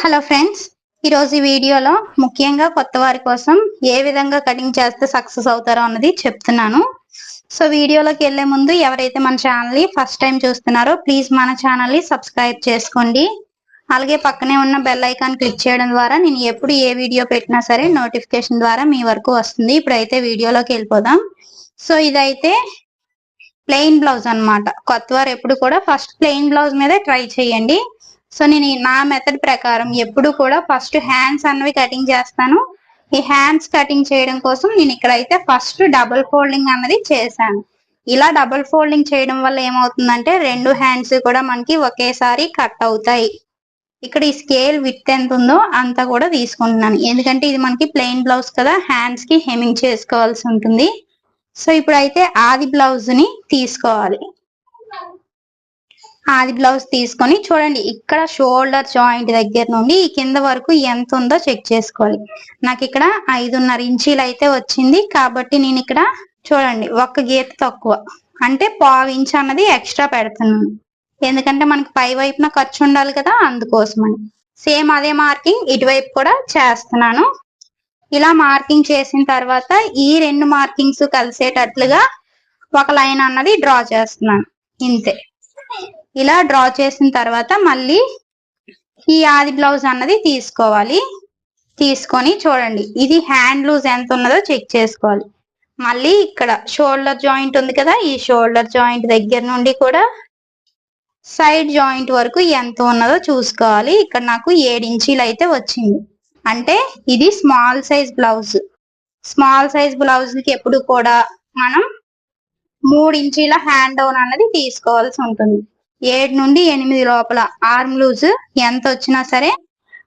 Hello friends ఈరోజు ఈ వీడియోలో ముఖ్యంగా కొత్త వారి కోసం ఏ విధంగా కటింగ్ చేస్తే సక్సెస్ అవుతారో అన్నది చెప్తున్నాను. సో వీడియోలోకి వెళ్ళే ముందు ఎవరైతే మన ఛానల్ని ఫస్ట్ టైం చూస్తున్నారో ప్లీజ్ మన ఛానల్ని సబ్స్క్రైబ్ చేసుకోండి. అలాగే పక్కనే ఉన్న బెల్ ఐకాన్ క్లిక్ చేయడం ద్వారా నేను ఎప్పుడు ఏ వీడియో పెట్టినా సరే నోటిఫికేషన్ ద్వారా మీ వరకు వస్తుంది. ఇప్పుడైతే వీడియోలోకి వెళ్ళిపోదాం. సో ఇదైతే ప్లెయిన్ బ్లౌజ్ అన్నమాట. కొత్త వారు ఎప్పుడు కూడా ఫస్ట్ ప్లెయిన్ బ్లౌజ్ మీద ట్రై చేయండి. సో నేను నా మెథడ్ ప్రకారం ఎప్పుడు కూడా ఫస్ట్ హ్యాండ్స్ అన్నవి కటింగ్ చేస్తాను. ఈ హ్యాండ్స్ కటింగ్ చేయడం కోసం నేను ఇక్కడైతే ఫస్ట్ డబుల్ ఫోల్డింగ్ అన్నది చేశాను. ఇలా డబుల్ ఫోల్డింగ్ చేయడం వల్ల ఏమవుతుందంటే రెండు హ్యాండ్స్ కూడా మనకి ఒకేసారి కట్ అవుతాయి. ఇక్కడ ఈ స్కేల్ విత్ ఎంత ఉందో అంతా కూడా తీసుకుంటున్నాను. ఎందుకంటే ఇది మనకి ప్లెయిన్ బ్లౌజ్ కదా హ్యాండ్స్కి హెమింగ్ చేసుకోవాల్సి ఉంటుంది. సో ఇప్పుడైతే ఆది బ్లౌజ్ని తీసుకోవాలి. ఆది బ్లౌజ్ తీసుకొని చూడండి. ఇక్కడ షోల్డర్ జాయింట్ దగ్గర నుండి ఈ కింద వరకు ఎంత ఉందో చెక్ చేసుకోవాలి. నాకు ఇక్కడ ఐదున్నర ఇంచీలు అయితే వచ్చింది. కాబట్టి నేను ఇక్కడ చూడండి ఒక్క గీత తక్కువ. అంటే పావు ఇంచ్ అన్నది ఎక్స్ట్రా పెడుతున్నాను. ఎందుకంటే మనకి పై వైపున ఖర్చు ఉండాలి కదా అందుకోసమని. సేమ్ అదే మార్కింగ్ ఇటువైపు కూడా చేస్తున్నాను. ఇలా మార్కింగ్ చేసిన తర్వాత ఈ రెండు మార్కింగ్స్ కలిసేటట్లుగా ఒక లైన్ అన్నది డ్రా చేస్తున్నాను. ఇంతే. ఇలా డ్రా చేసిన తర్వాత మళ్ళీ ఈ ఆది బ్లౌజ్ అన్నది తీసుకోవాలి. తీసుకొని చూడండి. ఇది హ్యాండ్ లూజ్ ఎంత ఉన్నదో చెక్ చేసుకోవాలి. మళ్ళీ ఇక్కడ షోల్డర్ జాయింట్ ఉంది కదా ఈ షోల్డర్ జాయింట్ దగ్గర నుండి కూడా సైడ్ జాయింట్ వరకు ఎంత ఉన్నదో చూసుకోవాలి. ఇక్కడ నాకు ఏడు ఇంచీలు అయితే వచ్చింది. అంటే ఇది small size blouse. Small size బ్లౌజ్కి ఎప్పుడు కూడా మనం మూడు ఇంచీల హ్యాండ్ డౌన్ అన్నది తీసుకోవాల్సి ఉంటుంది. ఏడు నుండి ఎనిమిది లోపల ఆర్మ్ లూజ్ ఎంత వచ్చినా సరే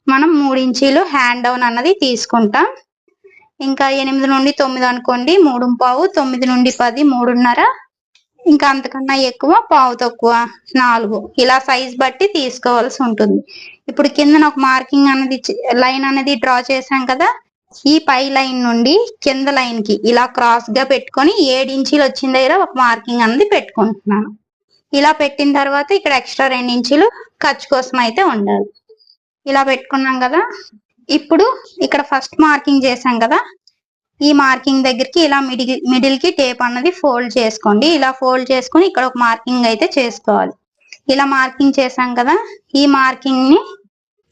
మనం మూడు ఇంచీలు హ్యాండ్ డౌన్ అన్నది తీసుకుంటాం. ఇంకా ఎనిమిది నుండి తొమ్మిది అనుకోండి మూడు పావు తొమ్మిది నుండి పది మూడున్నర. ఇంకా అంతకన్నా ఎక్కువ పావు తక్కువ నాలుగు. ఇలా సైజ్ బట్టి తీసుకోవాల్సి ఉంటుంది. ఇప్పుడు కింద ఒక మార్కింగ్ అనేది లైన్ అనేది డ్రా చేశాం కదా ఈ పై లైన్ నుండి కింద లైన్కి ఇలా క్రాస్గా పెట్టుకొని ఏడు ఇంచీలు వచ్చిన దగ్గర ఒక మార్కింగ్ అనేది పెట్టుకుంటున్నాను. ఇలా పెట్టిన తర్వాత ఇక్కడ ఎక్స్ట్రా రెండు ఇంచులు ఖర్చు కోసం అయితే ఉండాలి. ఇలా పెట్టుకున్నాం కదా. ఇప్పుడు ఇక్కడ ఫస్ట్ మార్కింగ్ చేసాం కదా. ఈ మార్కింగ్ దగ్గరికి ఇలా మిడిల్ మిడిల్కి టేప్ అన్నది ఫోల్డ్ చేసుకోండి. ఇలా ఫోల్డ్ చేసుకొని ఇక్కడ ఒక మార్కింగ్ అయితే చేసుకోవాలి. ఇలా మార్కింగ్ చేసాం కదా. ఈ మార్కింగ్ని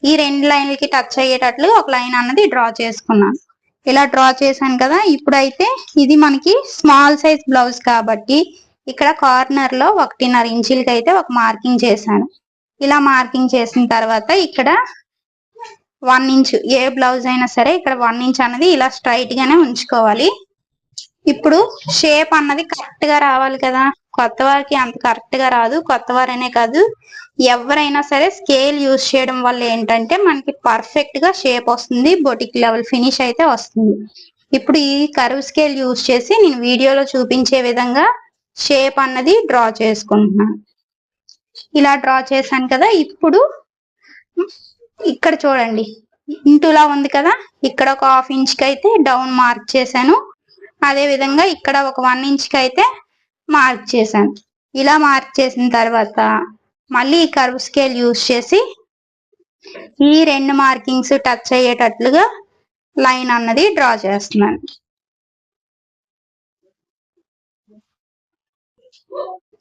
ఈ రెండు లైన్లకి టచ్ అయ్యేటట్లు ఒక లైన్ అన్నది డ్రా చేసుకున్నాను ఇలా డ్రా చేశాను కదా. ఇప్పుడైతే ఇది మనకి స్మాల్ సైజ్ బ్లౌజ్ కాబట్టి ఇక్కడ కార్నర్లో ఒకటిన్నర ఇంచులకి అయితే ఒక మార్కింగ్ చేశాను. ఇలా మార్కింగ్ చేసిన తర్వాత ఇక్కడ వన్ ఇంచ్ ఏ బ్లౌజ్ అయినా సరే ఇక్కడ వన్ ఇంచ్ అన్నది ఇలా స్ట్రైట్ గానే ఉంచుకోవాలి. ఇప్పుడు షేప్ అన్నది కరెక్ట్గా రావాలి కదా. కొత్త వారికి అంత కరెక్ట్గా రాదు. కొత్త వారనే కాదు. ఎవరైనా సరే స్కేల్ యూజ్ చేయడం వల్ల ఏంటంటే మనకి పర్ఫెక్ట్గా షేప్ వస్తుంది. బొటిక్ లెవెల్ ఫినిష్ అయితే వస్తుంది. ఇప్పుడు ఈ కర్వ్ స్కేల్ యూజ్ చేసి నేను వీడియోలో చూపించే విధంగా షేప్ అన్నది డ్రా చేసుకుంటున్నాను ఇలా డ్రా చేశాను కదా ఇప్పుడు ఇక్కడ చూడండి. ఇంటులా ఉంది కదా ఇక్కడ ఒక హాఫ్ ఇంచ్కి అయితే డౌన్ మార్క్ చేశాను. అదే విధంగా ఇక్కడ ఒక వన్ ఇంచ్కి అయితే మార్క్ చేశాను. ఇలా మార్క్ చేసిన తర్వాత మళ్ళీ ఈ కర్వ్ స్కేల్ యూజ్ చేసి ఈ రెండు మార్కింగ్స్ టచ్ అయ్యేటట్లుగా లైన్ అన్నది డ్రా చేస్తున్నాను.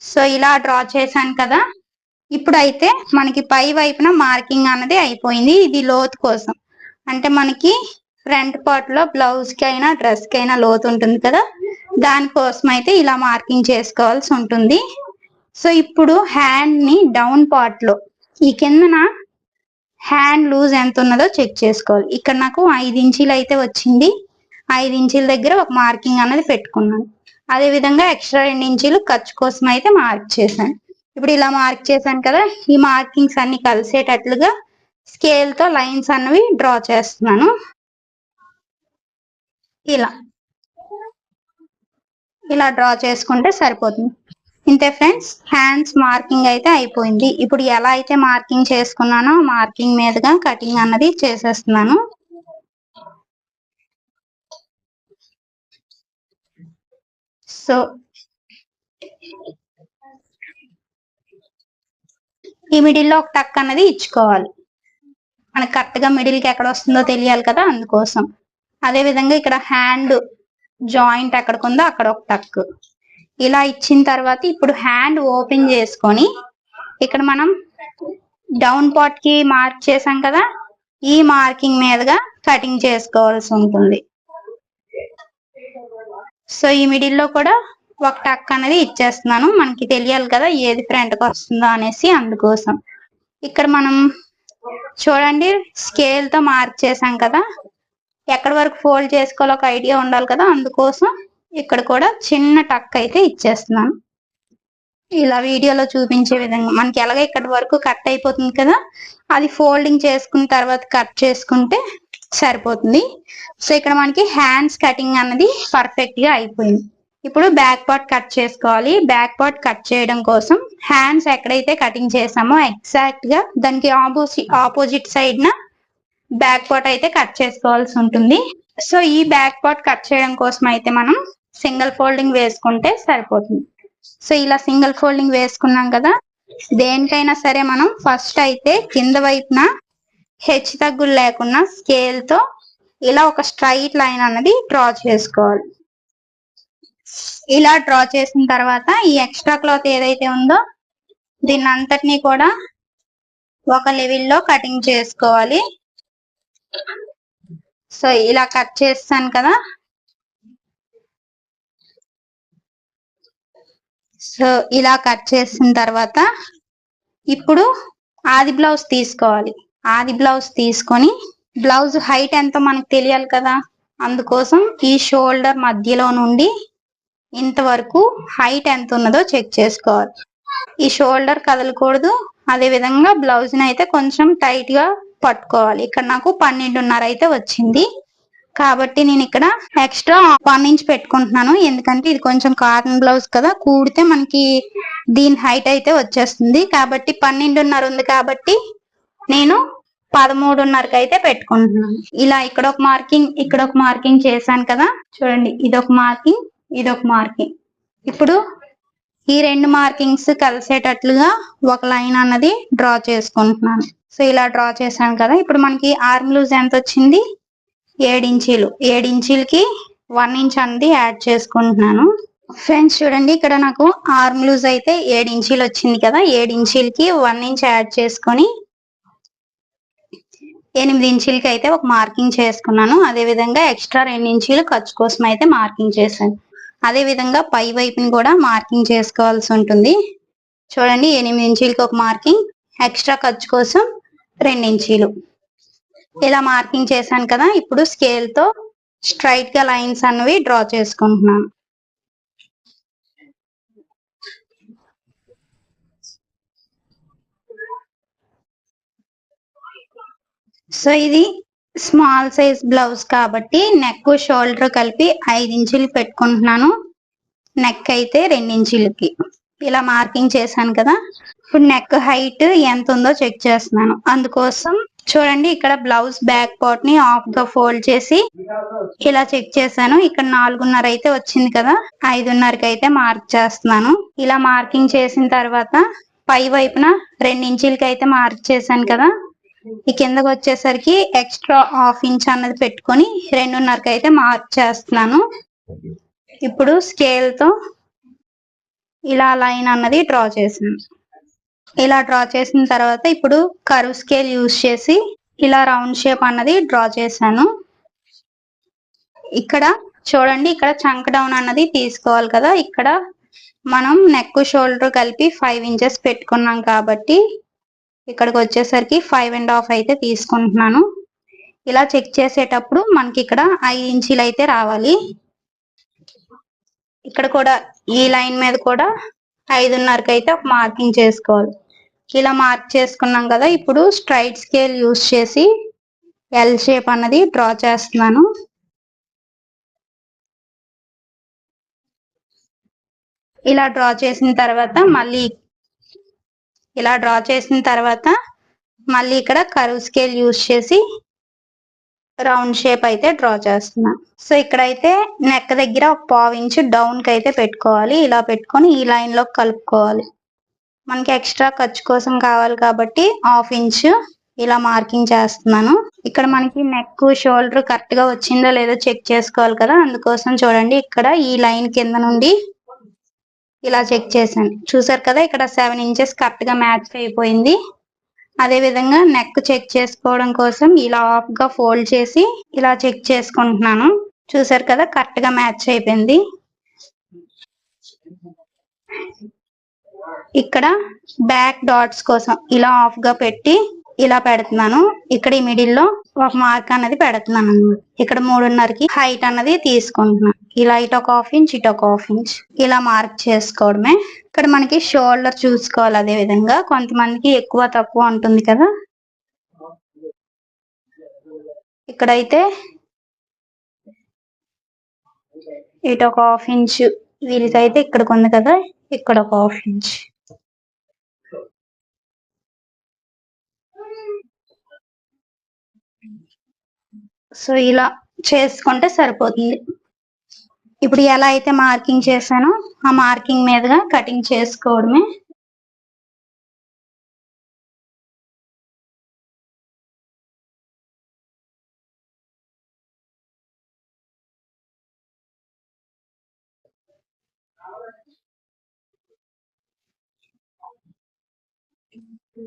సో ఇలా డ్రా చేశాను కదా. ఇప్పుడైతే మనకి పై వైపున మార్కింగ్ అన్నది అయిపోయింది. ఇది లోతు కోసం. అంటే మనకి ఫ్రంట్ పార్ట్లో బ్లౌజ్కి అయినా డ్రెస్కి అయినా లోతు ఉంటుంది కదా. దానికోసం అయితే ఇలా మార్కింగ్ చేసుకోవాల్సి ఉంటుంది. సో ఇప్పుడు హ్యాండ్ని డౌన్ పార్ట్లో ఈ కిందన హ్యాండ్ లూజ్ ఎంత ఉన్నదో చెక్ చేసుకోవాలి. ఇక్కడ నాకు ఐదు ఇంచీలు అయితే వచ్చింది. ఐదు ఇంచీల దగ్గర ఒక మార్కింగ్ అన్నది పెట్టుకున్నాను. అదే విధంగా ఎక్స్ట్రా రెండు ఇంచీలు ఖర్చు కోసం అయితే మార్క్ చేశాను. ఇప్పుడు ఇలా మార్క్ చేశాను కదా ఈ మార్కింగ్స్ అన్ని కలిసేటట్లుగా స్కేల్తో లైన్స్ అన్నవి డ్రా చేస్తున్నాను. ఇలా. ఇలా డ్రా చేసుకుంటే సరిపోతుంది. ఇంతే ఫ్రెండ్స్ హ్యాండ్స్ మార్కింగ్ అయితే అయిపోయింది. ఇప్పుడు ఎలా అయితే మార్కింగ్ చేసుకున్నానో మార్కింగ్ మీదుగా కటింగ్ అన్నది చేసేస్తున్నాను. సో ఈ మిడిల్లో ఒక టక్ అన్నది ఇచ్చుకోవాలి. మనకి కరెక్ట్గా మిడిల్కి ఎక్కడ వస్తుందో తెలియాలి కదా అందుకోసం. అదే విధంగా ఇక్కడ హ్యాండ్ జాయింట్ ఎక్కడికి ఉందో అక్కడ ఒక టక్. ఇలా ఇచ్చిన తర్వాత ఇప్పుడు హ్యాండ్ ఓపెన్ చేసుకొని ఇక్కడ మనం డౌన్ పార్ట్కి మార్క్ చేసాం కదా ఈ మార్కింగ్ మీదుగా కటింగ్ చేసుకోవాల్సి ఉంటుంది. సో ఈ మిడిల్లో కూడా ఒక టక్ అనేది ఇచ్చేస్తున్నాను. మనకి తెలియాలి కదా ఏది ఫ్రంట్కి వస్తుందో అనేసి అందుకోసం. ఇక్కడ మనం చూడండి స్కేల్తో మార్క్ చేసాం కదా. ఎక్కడి వరకు ఫోల్డ్ చేసుకోవాలో ఒక ఐడియా ఉండాలి కదా అందుకోసం ఇక్కడ కూడా చిన్న టక్ అయితే ఇచ్చేస్తున్నాను. ఇలా వీడియోలో చూపించే విధంగా. మనకి ఎలాగ ఇక్కడ వరకు కట్ అయిపోతుంది కదా అది ఫోల్డింగ్ చేసుకున్న తర్వాత కట్ చేసుకుంటే సరిపోతుంది. సో ఇక్కడ మనకి హ్యాండ్స్ కటింగ్ అన్నది పర్ఫెక్ట్గా అయిపోయింది. ఇప్పుడు బ్యాక్ పార్ట్ కట్ చేసుకోవాలి. బ్యాక్ పార్ట్ కట్ చేయడం కోసం హ్యాండ్స్ ఎక్కడైతే కటింగ్ చేసామో ఎగ్జాక్ట్గా దానికి ఆపోజిట్ ఆపోజిట్ సైడ్ న బ్యాక్ పార్ట్ అయితే కట్ చేసుకోవాల్సి ఉంటుంది. సో ఈ బ్యాక్ పార్ట్ కట్ చేయడం కోసం అయితే మనం సింగిల్ ఫోల్డింగ్ వేసుకుంటే సరిపోతుంది. సో ఇలా సింగిల్ ఫోల్డింగ్ వేసుకున్నాం కదా దేనికైనా సరే మనం ఫస్ట్ అయితే కింద వైపున హెచ్చు తగ్గులు లేకుండా స్కేల్తో ఇలా ఒక స్ట్రైట్ లైన్ అన్నది డ్రా చేసుకోవాలి. ఇలా డ్రా చేసిన తర్వాత ఈ ఎక్స్ట్రా క్లాత్ ఏదైతే ఉందో దీన్ని అంతటినీ కూడా ఒక లెవెల్లో కటింగ్ చేసుకోవాలి. సో ఇలా కట్ చేస్తాను కదా. సో ఇలా కట్ చేసిన తర్వాత ఇప్పుడు ఆది బ్లౌజ్ తీసుకోవాలి. ఆది బ్లౌజ్ తీసుకొని బ్లౌజ్ హైట్ ఎంతో మనకు తెలియాలి కదా? అందుకోసం ఈ షోల్డర్ మధ్యలో నుండి ఇంతవరకు హైట్ ఎంత ఉన్నదో చెక్ చేసుకోవాలి. ఈ షోల్డర్ కదలకూడదు. అదే విధంగా బ్లౌజ్ని అయితే కొంచెం టైట్గా పట్టుకోవాలి. ఇక్కడ నాకు పన్నెండున్నర అయితే వచ్చింది. కాబట్టి నేను ఇక్కడ ఎక్స్ట్రా వన్ ఇంచ్ పెట్టుకుంటున్నాను. ఎందుకంటే ఇది కొంచెం కాటన్ బ్లౌజ్ కదా. కూడితే మనకి దీని హైట్ అయితే వచ్చేస్తుంది. కాబట్టి పన్నెండున్నర ఉంది కాబట్టి నేను పదమూడున్నరకు అయితే పెట్టుకుంటున్నాను. ఇలా ఇక్కడ ఒక మార్కింగ్ ఇక్కడ ఒక మార్కింగ్ చేశాను కదా. చూడండి ఇదొక మార్కింగ్ ఇదొక మార్కింగ్. ఇప్పుడు ఈ రెండు మార్కింగ్స్ కలిసేటట్లుగా ఒక లైన్ అన్నది డ్రా చేసుకుంటున్నాను. సో ఇలా డ్రా చేశాను కదా. ఇప్పుడు మనకి ఆర్మ్ లూజ్ ఎంత వచ్చింది ఏడించీలు. ఏడించీలకి వన్ ఇంచ్ అనేది యాడ్ చేసుకుంటున్నాను. ఫ్రెండ్స్ చూడండి ఇక్కడ నాకు ఆర్మ్ లూజ్ అయితే ఏడించీలు వచ్చింది కదా. ఏడించీలకి వన్ ఇంచ్ యాడ్ చేసుకొని ఎనిమిది ఇంచీలకి అయితే ఒక మార్కింగ్ చేసుకున్నాను. అదే విధంగా ఎక్స్ట్రా రెండు ఇంచీలు ఖర్చు కోసం అయితే మార్కింగ్ చేశాను. అదే విధంగా పై వైపుని కూడా మార్కింగ్ చేసుకోవాల్సి ఉంటుంది. చూడండి ఎనిమిది ఇంచీలకి ఒక మార్కింగ్ ఎక్స్ట్రా ఖర్చు కోసం రెండు ఇంచీలు. ఇలా మార్కింగ్ చేశాను కదా ఇప్పుడు స్కేల్తో స్ట్రైట్గా లైన్స్ అనేవి డ్రా చేసుకుంటున్నాను. సో ఇది స్మాల్ సైజ్ బ్లౌజ్ కాబట్టి నెక్ షోల్డర్ కలిపి ఐదు ఇంచులు పెట్టుకుంటున్నాను. నెక్ అయితే రెండు ఇంచులకి. ఇలా మార్కింగ్ చేశాను కదా. ఇప్పుడు నెక్ హైట్ ఎంత ఉందో చెక్ చేస్తున్నాను. అందుకోసం చూడండి ఇక్కడ బ్లౌజ్ బ్యాక్ పార్ట్ని ఆఫ్గా ఫోల్డ్ చేసి ఇలా చెక్ చేశాను. ఇక్కడ నాలుగున్నర అయితే వచ్చింది కదా. ఐదున్నరకి అయితే మార్క్ చేస్తున్నాను. ఇలా మార్కింగ్ చేసిన తర్వాత పై వైపున రెండు ఇంచులకి అయితే మార్క్ చేశాను కదా. ఈ కిందకి వచ్చేసరికి ఎక్స్ట్రా హాఫ్ ఇంచ్ అన్నది పెట్టుకొని రెండున్నరకి అయితే మార్క్ చేస్తున్నాను. ఇప్పుడు స్కేల్తో ఇలా లైన్ అన్నది డ్రా చేసాను ఇలా డ్రా చేసిన తర్వాత ఇప్పుడు కరువు స్కేల్ యూజ్ చేసి ఇలా రౌండ్ షేప్ అన్నది డ్రా చేశాను. ఇక్కడ చూడండి ఇక్కడ చంక్ డౌన్ అన్నది తీసుకోవాలి కదా. ఇక్కడ మనం నెక్ షోల్డర్ కలిపి ఫైవ్ ఇంచెస్ పెట్టుకున్నాం కాబట్టి ఇక్కడికి వచ్చేసరికి ఫైవ్ అండ్ హాఫ్ అయితే తీసుకుంటున్నాను. ఇలా చెక్ చేసేటప్పుడు మనకి ఇక్కడ ఐదు ఇంచీలు అయితే రావాలి. ఇక్కడ కూడా ఈ లైన్ మీద కూడా ఐదున్నరకి అయితే ఒక మార్కింగ్ చేసుకోవాలి. ఇలా మార్క్ చేసుకున్నాం కదా ఇప్పుడు స్ట్రైట్ స్కేల్ యూస్ చేసి ఎల్ షేప్ అన్నది డ్రా చేస్తున్నాను. ఇలా డ్రా చేసిన తర్వాత మళ్ళీ ఇలా డ్రా చేసిన తర్వాత మళ్ళీ ఇక్కడ కరువు స్కేల్ యూస్ చేసి రౌండ్ షేప్ అయితే డ్రా చేస్తున్నా. సో ఇక్కడైతే నెక్ దగ్గర ఒక పావు ఇంచు డౌన్కి అయితే పెట్టుకోవాలి. ఇలా పెట్టుకొని ఈ లైన్లో కలుపుకోవాలి. మనకి ఎక్స్ట్రా ఖర్చు కోసం కావాలి కాబట్టి హాఫ్ ఇంచ్ ఇలా మార్కింగ్ చేస్తున్నాను. ఇక్కడ మనకి నెక్ షోల్డర్ కరెక్ట్గా వచ్చిందో లేదో చెక్ చేసుకోవాలి కదా. అందుకోసం చూడండి ఇక్కడ ఈ లైన్ కింద నుండి ఇలా చెక్ చేశాను. చూసారు కదా ఇక్కడ సెవెన్ ఇంచెస్ కరెక్ట్గా మ్యాచ్ అయిపోయింది. అదే విధంగా నెక్ చెక్ చేసుకోవడం కోసం ఇలా ఆఫ్గా ఫోల్డ్ చేసి ఇలా చెక్ చేసుకుంటున్నాను. చూసారు కదా కరెక్ట్గా మ్యాచ్ అయిపోయింది. ఇక్కడ బ్యాక్ డాట్స్ కోసం ఇలా ఆఫ్గా పెట్టి ఇలా పెడుతున్నాను. ఇక్కడ ఈ మిడిల్లో ఒక మార్క్ అనేది పెడుతున్నాను అన్నమాట ఇక్కడ మూడున్నరకి హైట్ అన్నది తీసుకుంటున్నాను ఇలా ఇటు ఒక హాఫ్ ఇంచ్ ఇటు ఒక హాఫ్ ఇంచ్ ఇలా మార్క్ చేసుకోవడమే. ఇక్కడ మనకి షోల్డర్ చూసుకోవాలి అదే విధంగా. కొంతమందికి ఎక్కువ తక్కువ ఉంటుంది కదా. ఇక్కడైతే ఇటు ఒక హాఫ్ ఇంచ్ వీళ్ళకైతే ఇక్కడికి ఉంది కదా. ఇక్కడ ఒక హాఫ్ ఇంచ్ సో ఇలా చేసుకుంటే సరిపోతుంది. ఇప్పుడు ఎలా అయితే మార్కింగ్ చేశానో ఆ మార్కింగ్ మీదుగా కటింగ్ చేసుకోవడమే.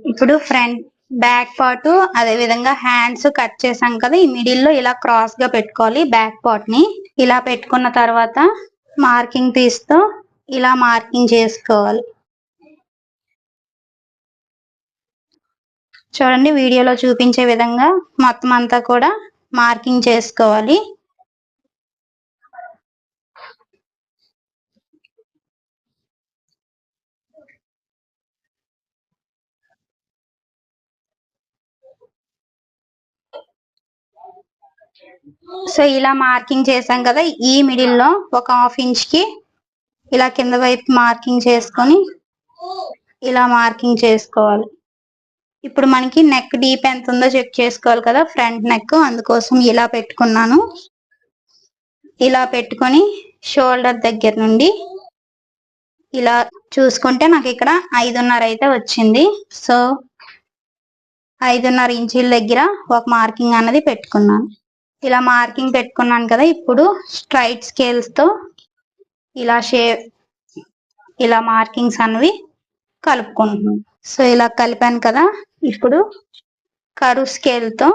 ఇప్పుడు ఫ్రంట్ బ్యాక్ పార్ట్ అదే విధంగా హ్యాండ్స్ కట్ చేసాం కదా ఈ మిడిల్లో ఇలా క్రాస్గా పెట్టుకోవాలి బ్యాక్ పార్ట్ని. ఇలా పెట్టుకున్న తర్వాత మార్కింగ్ తీస్తూ ఇలా మార్కింగ్ చేసుకోవాలి. చూడండి వీడియోలో చూపించే విధంగా మొత్తం అంతా కూడా మార్కింగ్ చేసుకోవాలి. సో ఇలా మార్కింగ్ చేసాం కదా ఈ మిడిల్లో ఒక హాఫ్ ఇంచ్కి ఇలా కింద వైపు మార్కింగ్ చేసుకొని ఇలా మార్కింగ్ చేసుకోవాలి. ఇప్పుడు మనకి నెక్ డీప్ ఎంత ఉందో చెక్ చేసుకోవాలి కదా ఫ్రంట్ నెక్ అందుకోసం ఇలా పెట్టుకున్నాను. ఇలా పెట్టుకొని షోల్డర్ దగ్గర నుండి ఇలా చూసుకుంటే నాకు ఇక్కడ ఐదున్నర అయితే వచ్చింది. సో ఐదున్నర ఇంచుల దగ్గర ఒక మార్కింగ్ అన్నది పెట్టుకున్నాను. ఇలా మార్కింగ్ పెట్టుకున్నాను కదా ఇప్పుడు స్ట్రైట్ స్కేల్స్తో ఇలా షేప్ ఇలా మార్కింగ్స్ అనేవి కలుపుకుంటున్నాను సో ఇలా కలిపాను కదా ఇప్పుడు కరువు స్కేల్తో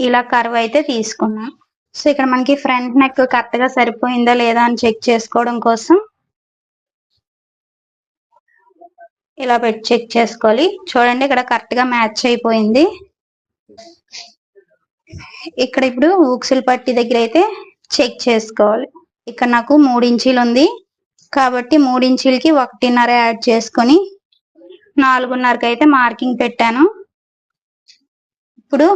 ఇలా కరువు అయితే తీసుకున్నాను సో ఇక్కడ మనకి ఫ్రంట్ నెక్ కరెక్ట్గా సరిపోయిందా లేదా అని చెక్ చేసుకోవడం కోసం ఇలా పెట్టి చెక్ చేసుకోవాలి. చూడండి ఇక్కడ కరెక్ట్గా మ్యాచ్ అయిపోయింది. ఇక్కడ ఇప్పుడు ఊక్సులు పట్టి దగ్గర అయితే చెక్ చేసుకోవాలి. ఇక్కడ నాకు మూడించీలు ఉంది. కాబట్టి మూడించీలకి ఒకటిన్నర యాడ్ చేసుకొని నాలుగున్నరకి అయితే మార్కింగ్ పెట్టాను. ఇప్పుడు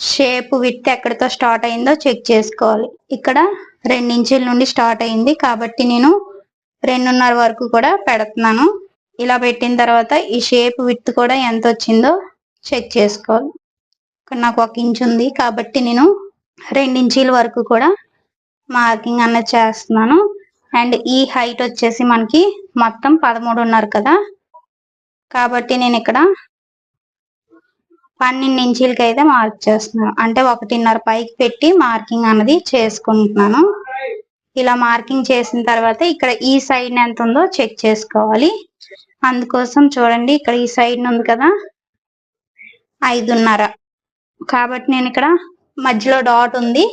షేప్ విత్ ఎక్కడితో స్టార్ట్ అయిందో చెక్ చేసుకోవాలి. ఇక్కడ రెండు ఇంచుల నుండి స్టార్ట్ అయింది. కాబట్టి నేను రెండున్నర వరకు కూడా పెడుతున్నాను. ఇలా పెట్టిన తర్వాత ఈ షేప్ విత్ కూడా ఎంత వచ్చిందో చెక్ చేసుకోవాలి. ఇక్కడ నాకు ఒక ఇంచ్ ఉంది కాబట్టి నేను రెండు ఇంచీల వరకు కూడా మార్కింగ్ అన్నది చేస్తున్నాను. అండ్ ఈ హైట్ వచ్చేసి మనకి మొత్తం పదమూడున్నర కదా. కాబట్టి నేను ఇక్కడ పన్నెండు ఇంచీలకి అయితే మార్క్ చేస్తున్నాను. అంటే ఒకటిన్నర పైకి పెట్టి మార్కింగ్ అన్నది చేసుకుంటున్నాను. ఇలా మార్కింగ్ చేసిన తర్వాత ఇక్కడ ఈ సైడ్ ఎంత ఉందో చెక్ చేసుకోవాలి. అందుకోసం చూడండి ఇక్కడ ఈ సైడ్ ఉంది కదా. ఐదున్నర. కాబట్టి నేను ఇక్కడ మధ్యలో డాట్ ఉంది.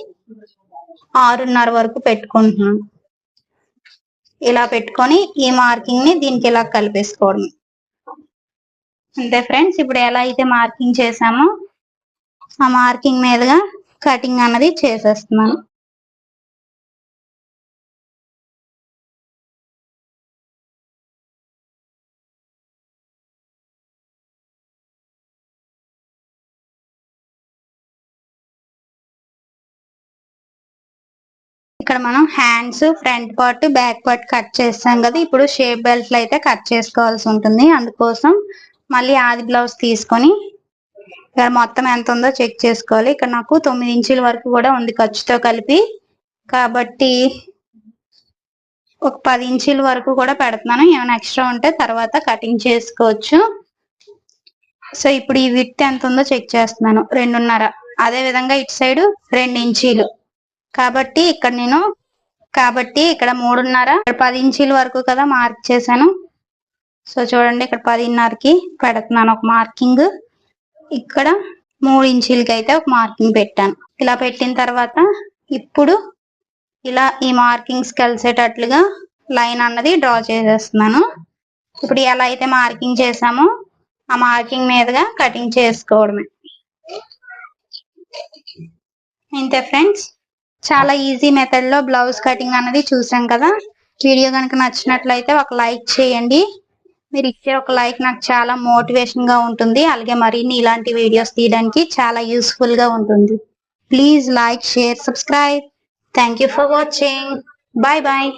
ఆరున్నర వరకు పెట్టుకుంటున్నాను. ఇలా పెట్టుకొని ఈ మార్కింగ్ని దీనికి ఇలా కలిపేసుకోవడం. అంతే ఫ్రెండ్స్ ఇప్పుడు ఎలా అయితే మార్కింగ్ చేసామో ఆ మార్కింగ్ మీదుగా కటింగ్ అన్నది చేసేస్తున్నాను. ఇక్కడ మనం hands front part back part cut చేస్తాం కదా. ఇప్పుడు షేప్ బెల్ట్ అయితే కట్ చేసుకోవాల్సి ఉంటుంది. అందుకోసం మళ్ళీ ఆది బ్లౌజ్ తీసుకొని ఇక్కడ మొత్తం ఎంత ఉందో చెక్ చేసుకోవాలి. ఇక్కడ నాకు తొమ్మిది ఇంచుల వరకు కూడా ఉంది ఖర్చుతో కలిపి. కాబట్టి ఒక పది ఇంచుల వరకు కూడా పెడుతున్నాను. ఏమైనా ఎక్స్ట్రా ఉంటే తర్వాత కటింగ్ చేసుకోవచ్చు. సో ఇప్పుడు ఈ విత్ ఎంత ఉందో చెక్ చేస్తున్నాను. రెండున్నర. అదే విధంగా ఇటు సైడ్ రెండు ఇంచీలు. కాబట్టి ఇక్కడ నేను కాబట్టి ఇక్కడ మూడున్నర ఇక్కడ పది ఇంచీల వరకు కదా మార్క్ చేశాను. సో చూడండి ఇక్కడ పదిన్నరకి పెడుతున్నాను ఒక మార్కింగ్. ఇక్కడ మూడు ఇంచీలకి అయితే ఒక మార్కింగ్ పెట్టాను. ఇలా పెట్టిన తర్వాత ఇప్పుడు ఇలా ఈ మార్కింగ్స్ కలిసేటట్లుగా లైన్ అన్నది డ్రా చేసేస్తున్నాను. ఇప్పుడు ఎలా అయితే మార్కింగ్ చేసామో ఆ మార్కింగ్ మీదుగా కటింగ్ చేసుకోవడమే. ఇంతే ఫ్రెండ్స్. చాలా ఈజీ మెథడ్లో బ్లౌజ్ కటింగ్ అనేది చూసాం కదా. వీడియో కనుక నచ్చినట్లయితే ఒక లైక్ చేయండి. మీరు ఇచ్చే ఒక లైక్ నాకు చాలా మోటివేషన్గా ఉంటుంది. అలాగే మరిన్ని ఇలాంటి వీడియోస్ తీయడానికి చాలా యూస్ఫుల్గా ఉంటుంది. Please like share subscribe thank you for watching bye bye